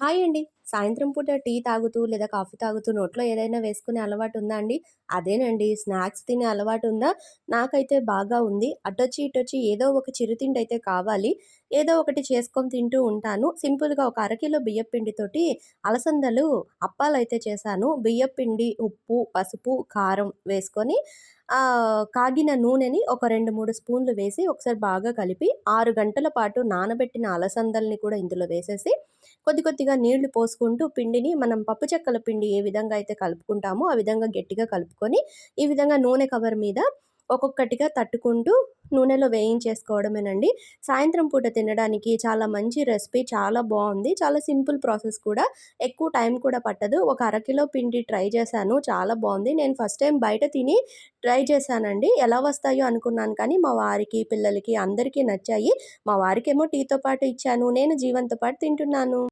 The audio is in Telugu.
హాయ్ అండి. సాయంత్రం పూట టీ తాగుతూ లేదా కాఫీ తాగుతూ నోట్లో ఏదైనా వేసుకునే అలవాటు ఉందా అండి? అదేనండి స్నాక్స్ తినే అలవాటు ఉందా? నాకైతే బాగా ఉంది. అటొచ్చి ఇటొచ్చి ఏదో ఒక చిరుతిండి అయితే కావాలి. ఏదో ఒకటి చేసుకొని తింటూ ఉంటాను. సింపుల్‌గా ఒక అరకిలో బియ్యం పిండితోటి అలసందలు అప్పాలైతే చేశాను. బియ్యం పిండి, ఉప్పు, పసుపు, కారం వేసుకొని కాగిన నూనెని ఒక 2, 3 స్పూన్లు వేసి ఒకసారి బాగా కలిపి ఆరు గంటల పాటు నానబెట్టిన అలసందల్ని కూడా ఇందులో వేసేసి కొద్ది కొద్దిగా నీళ్ళు పోసుకుంటూ పిండిని మనం పప్పు చెక్కల పిండి ఏ విధంగా అయితే కలుపుకుంటామో ఆ విధంగా గట్టిగా కలుపుకొని ఈ విధంగా నూనె కవర్ మీద ఒక్కొక్కటిగా తట్టుకుంటూ నూనెలో వేయించేసుకోవడమేనండి. సాయంత్రం పూట తినడానికి చాలా మంచి రెసిపీ చాలా బాగుంది. చాలా సింపుల్ ప్రాసెస్ కూడా. ఎక్కువ టైం కూడా పట్టదు. ఒక అరకిలో పిండి ట్రై చేశాను. చాలా బాగుంది. నేను ఫస్ట్ టైం బయట తిని ట్రై చేశానండి. ఎలా వస్తాయో అనుకున్నాను కానీ మా వారికి పిల్లలకి అందరికీ నచ్చాయి. మా వారికేమో టీతో పాటు ఇచ్చాను. నేను జీవంతో పాటు తింటున్నాను.